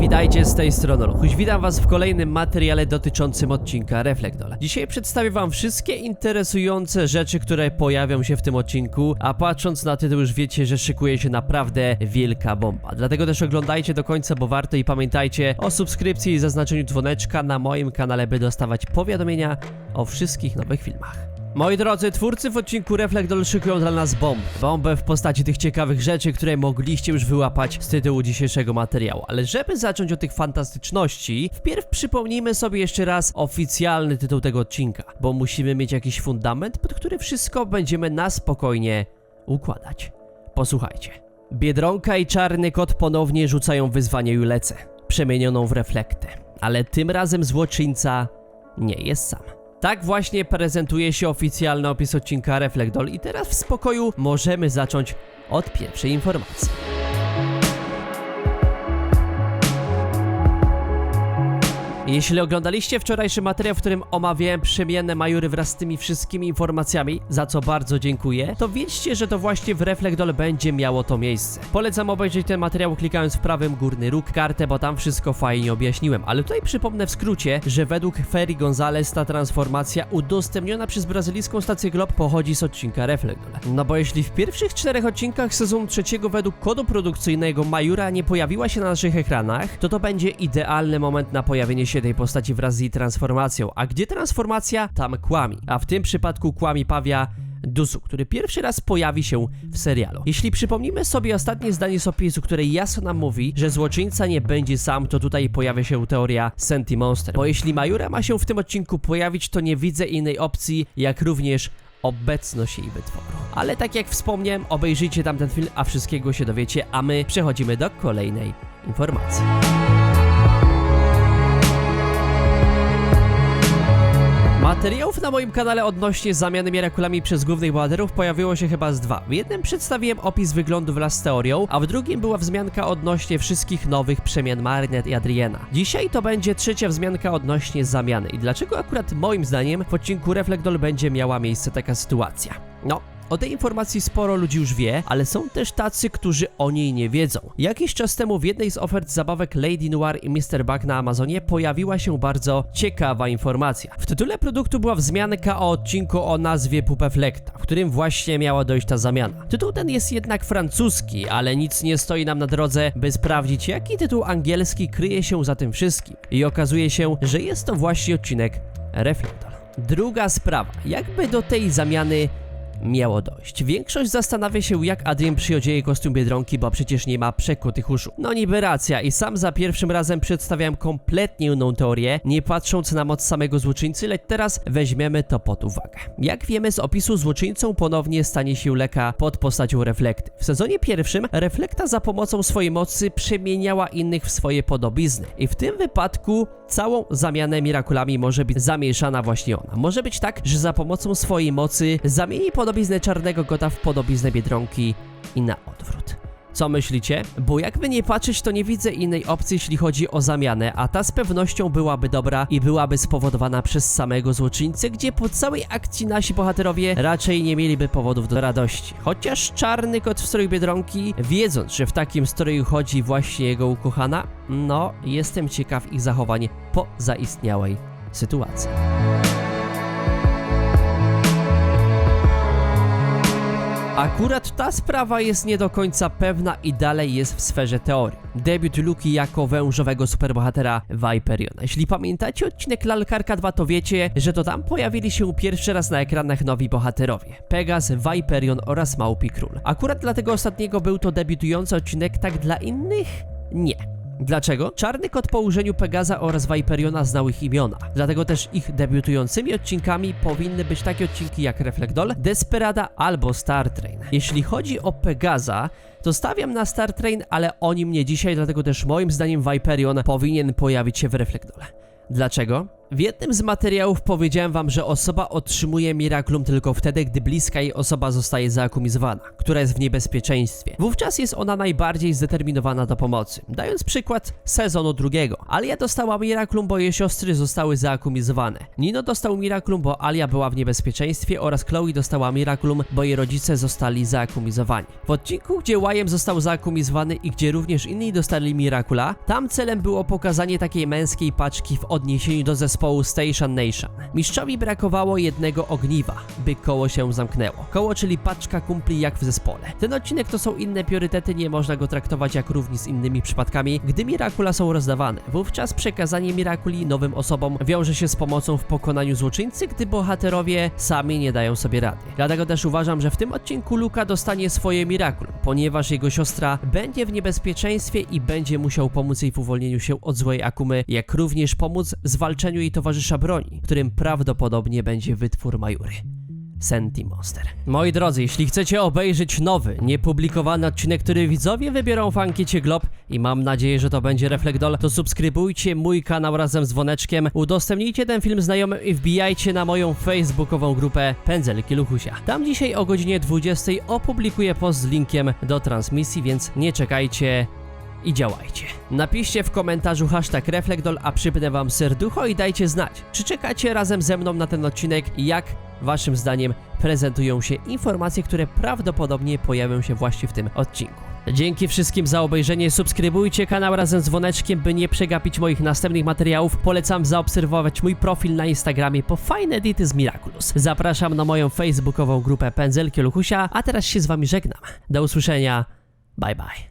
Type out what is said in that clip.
witajcie z tej strony Luchuś. Witam was w kolejnym materiale dotyczącym odcinka Reflektola. Dzisiaj przedstawię wam wszystkie interesujące rzeczy, które pojawią się w tym odcinku, a patrząc na tytuł już wiecie, że szykuje się naprawdę wielka bomba. Dlatego też oglądajcie do końca, bo warto i pamiętajcie o subskrypcji i zaznaczeniu dzwoneczka na moim kanale, by dostawać powiadomienia o wszystkich nowych filmach. Moi drodzy, twórcy w odcinku Reflektor szykują dla nas bombę. Bombę w postaci tych ciekawych rzeczy, które mogliście już wyłapać z tytułu dzisiejszego materiału. Ale żeby zacząć od tych fantastyczności, wpierw przypomnijmy sobie jeszcze raz oficjalny tytuł tego odcinka, bo musimy mieć jakiś fundament, pod który wszystko będziemy na spokojnie układać. Posłuchajcie. Biedronka i czarny kot ponownie rzucają wyzwanie Julece, przemienioną w reflektę. Ale tym razem złoczyńca nie jest sam. Tak właśnie prezentuje się oficjalny opis odcinka Reflekdol i teraz w spokoju możemy zacząć od pierwszej informacji. Jeśli oglądaliście wczorajszy materiał, w którym omawiałem przemianę Majury wraz z tymi wszystkimi informacjami, za co bardzo dziękuję, to wiedzcie, że to właśnie w Reflekdol będzie miało to miejsce. Polecam obejrzeć ten materiał klikając w prawym górny róg kartę, bo tam wszystko fajnie objaśniłem, ale tutaj przypomnę w skrócie, że według Ferry Gonzalez ta transformacja udostępniona przez brazylijską stację Glob pochodzi z odcinka Reflekdol. No bo jeśli w pierwszych czterech odcinkach sezonu trzeciego według kodu produkcyjnego Majura nie pojawiła się na naszych ekranach, to to będzie idealny moment na pojawienie się tej postaci wraz z jej transformacją. A gdzie transformacja? Tam kłami. A w tym przypadku kłami Pawia Dusu, który pierwszy raz pojawi się w serialu. Jeśli przypomnimy sobie ostatnie zdanie z opisu, które jasno nam mówi, że złoczyńca nie będzie sam, to tutaj pojawia się teoria Senti Monster. Bo jeśli Majura ma się w tym odcinku pojawić, to nie widzę innej opcji, jak również obecność jej wytworu. Ale tak jak wspomniałem, obejrzyjcie tamten film, a wszystkiego się dowiecie, a my przechodzimy do kolejnej informacji. Materiałów na moim kanale odnośnie zamiany Miraculami przez głównych bohaterów pojawiło się chyba z dwa. W jednym przedstawiłem opis wyglądu wraz z teorią, a w drugim była wzmianka odnośnie wszystkich nowych przemian Marinette i Adriana. Dzisiaj to będzie trzecia wzmianka odnośnie zamiany. I dlaczego akurat moim zdaniem w odcinku Reflektor będzie miała miejsce taka sytuacja? No, o tej informacji sporo ludzi już wie, ale są też tacy, którzy o niej nie wiedzą. Jakiś czas temu w jednej z ofert zabawek Lady Noir i Mr. Bug na Amazonie pojawiła się bardzo ciekawa informacja. W tytule produktu była wzmianka o odcinku o nazwie Pupeflekta, w którym właśnie miała dojść ta zamiana. Tytuł ten jest jednak francuski, ale nic nie stoi nam na drodze, by sprawdzić jaki tytuł angielski kryje się za tym wszystkim. I okazuje się, że jest to właśnie odcinek Reflektor. Druga sprawa, jakby do tej zamiany miało dojść. Większość zastanawia się, jak Adrien przyodzieje kostium Biedronki, bo przecież nie ma przekutych uszu. No niby racja i sam za pierwszym razem przedstawiam kompletnie inną teorię, nie patrząc na moc samego złoczyńcy, lecz teraz weźmiemy to pod uwagę. Jak wiemy z opisu, złoczyńcą ponownie stanie się Leka pod postacią Reflekty. W sezonie pierwszym Reflekta za pomocą swojej mocy przemieniała innych w swoje podobizny i w tym wypadku całą zamianę Mirakulami może być zamieszana właśnie ona. Może być tak, że za pomocą swojej mocy zamieni podobiznę czarnego kota w podobiznę Biedronki i na odwrót. Co myślicie? Bo jakby nie patrzeć, to nie widzę innej opcji, jeśli chodzi o zamianę, a ta z pewnością byłaby dobra i byłaby spowodowana przez samego złoczyńcę, gdzie po całej akcji nasi bohaterowie raczej nie mieliby powodów do radości. Chociaż czarny kot w stroju Biedronki, wiedząc, że w takim stroju chodzi właśnie jego ukochana, no, jestem ciekaw ich zachowań po zaistniałej sytuacji. Akurat ta sprawa jest nie do końca pewna i dalej jest w sferze teorii. Debiut Luki jako wężowego superbohatera Viperiona. Jeśli pamiętacie odcinek Lalkarka 2, to wiecie, że to tam pojawili się pierwszy raz na ekranach nowi bohaterowie. Pegas, Viperion oraz Małpi Król. Akurat dla tego ostatniego był to debiutujący odcinek, tak dla innych? Nie. Dlaczego? Czarny kot po użyciu Pegaza oraz Viperiona znał ich imiona. Dlatego też ich debiutującymi odcinkami powinny być takie odcinki jak Reflekdol, Desperada albo Star Train. Jeśli chodzi o Pegaza, to stawiam na Star Train, ale o nim nie dzisiaj, dlatego też moim zdaniem Viperion powinien pojawić się w Reflekdole. Dlaczego? W jednym z materiałów powiedziałem wam, że osoba otrzymuje Miraculum tylko wtedy, gdy bliska jej osoba zostaje zaakumizowana, która jest w niebezpieczeństwie. Wówczas jest ona najbardziej zdeterminowana do pomocy. Dając przykład sezonu drugiego. Alia dostała Miraculum, bo jej siostry zostały zaakumizowane. Nino dostał Miraculum, bo Alia była w niebezpieczeństwie oraz Chloe dostała Miraculum, bo jej rodzice zostali zaakumizowani. W odcinku, gdzie Łajem został zaakumizowany i gdzie również inni dostali Miracula, tam celem było pokazanie takiej męskiej paczki w odniesieniu do zespołu Station Nation. Mistrzowi brakowało jednego ogniwa, by koło się zamknęło. Koło, czyli paczka kumpli jak w zespole. Ten odcinek to są inne priorytety, nie można go traktować jak równi z innymi przypadkami, gdy Miracula są rozdawane. Wówczas przekazanie Miraculi nowym osobom wiąże się z pomocą w pokonaniu złoczyńcy, gdy bohaterowie sami nie dają sobie rady. Dlatego też uważam, że w tym odcinku Luka dostanie swoje Miraculum, ponieważ jego siostra będzie w niebezpieczeństwie i będzie musiał pomóc jej w uwolnieniu się od złej Akumy, jak również pomóc w zwalczeniu jej towarzysza broni, którym prawdopodobnie będzie wytwór Majury. Senti Monster. Moi drodzy, jeśli chcecie obejrzeć nowy, niepublikowany odcinek, który widzowie wybiorą w ankiecie Glob i mam nadzieję, że to będzie Reflekdol, to subskrybujcie mój kanał razem z dzwoneczkiem, udostępnijcie ten film znajomym i wbijajcie na moją facebookową grupę Pędzelki Luchusia. Tam dzisiaj o godzinie 20 opublikuję post z linkiem do transmisji, więc nie czekajcie, i działajcie. Napiszcie w komentarzu hashtag Reflekdol, a przypnę wam serducho i dajcie znać, czy czekacie razem ze mną na ten odcinek i jak waszym zdaniem prezentują się informacje, które prawdopodobnie pojawią się właśnie w tym odcinku. Dzięki wszystkim za obejrzenie, subskrybujcie kanał razem z dzwoneczkiem, by nie przegapić moich następnych materiałów. Polecam zaobserwować mój profil na Instagramie po fajne edity z Miraculous. Zapraszam na moją facebookową grupę Pędzelki Luchusia, a teraz się z wami żegnam. Do usłyszenia, bye bye.